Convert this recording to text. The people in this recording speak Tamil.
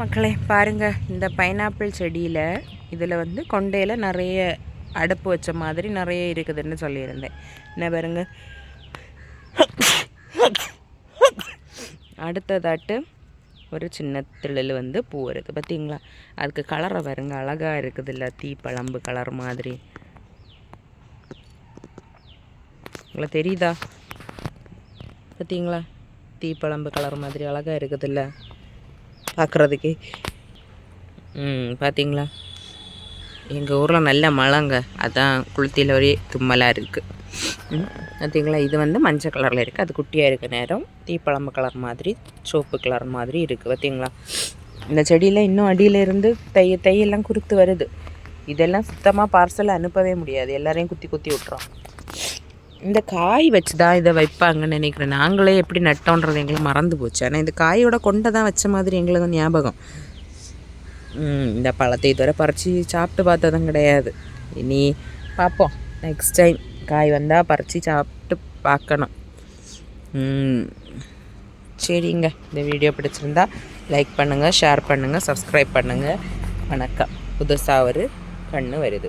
மக்களே பாருங்கள் இந்த பைனாப்பிள் செடியில் இதில் வந்து கொண்டையில் நிறைய அடுப்பு வச்ச மாதிரி நிறைய இருக்குதுன்னு சொல்லியிருந்தேன். என்ன பாருங்க. அடுத்ததாட்டு ஒரு சின்ன திழல் வந்து பூ வருது பார்த்தீங்களா அதுக்கு கலரை பாருங்க. அழகாக இருக்குது இல்லை தீப்பழம்பு கலர் மாதிரி. உங்களை தெரியுதா? பார்த்தீங்களா தீப்பழம்பு கலர் மாதிரி அழகாக இருக்குதுல்ல. பார்க்குறதுக்கு. ம் பார்த்தீங்களா எங்கள் ஊரில் நல்ல மழைங்க. அதான் குளுத்தியில் ஒரே தும்மலாக இருக்குது பார்த்தீங்களா இது வந்து மஞ்சள் கலரில் இருக்குது அது குட்டியாக இருக்க நேரம். தீப்பழம்பு கலர் மாதிரி சோப்பு கலர் மாதிரி இருக்குது பார்த்தீங்களா இந்த செடியில் இன்னும் அடியில் இருந்து தைய தையெல்லாம் குறுத்து வருது. இதெல்லாம் சுத்தமாக பார்சல் அனுப்பவே முடியாது. எல்லாரையும் குத்தி குத்தி விட்றோம் இந்த காய் வச்சு தான் இதை வைப்பாங்கன்னு நினைக்கிறேன். நாங்களே எப்படி நட்டோன்றது எங்களுக்கு மறந்து போச்சு. ஆனால் இந்த காயோட கொண்டை தான் வச்ச மாதிரி எங்களுக்கு ஞாபகம். இந்த பழத்தை இதுவரை பறித்து சாப்பிட்டு பார்த்ததும் கிடையாது. இனி பார்ப்போம். நெக்ஸ்ட் டைம் காய் வந்தால் பறித்து சாப்பிட்டு பார்க்கணும். சரிங்க. இந்த வீடியோ பிடிச்சிருந்தா லைக் பண்ணுங்கள் ஷேர் பண்ணுங்கள் சப்ஸ்கிரைப் பண்ணுங்கள் வணக்கம். புதுசாக ஒரு கண்ணு வருது.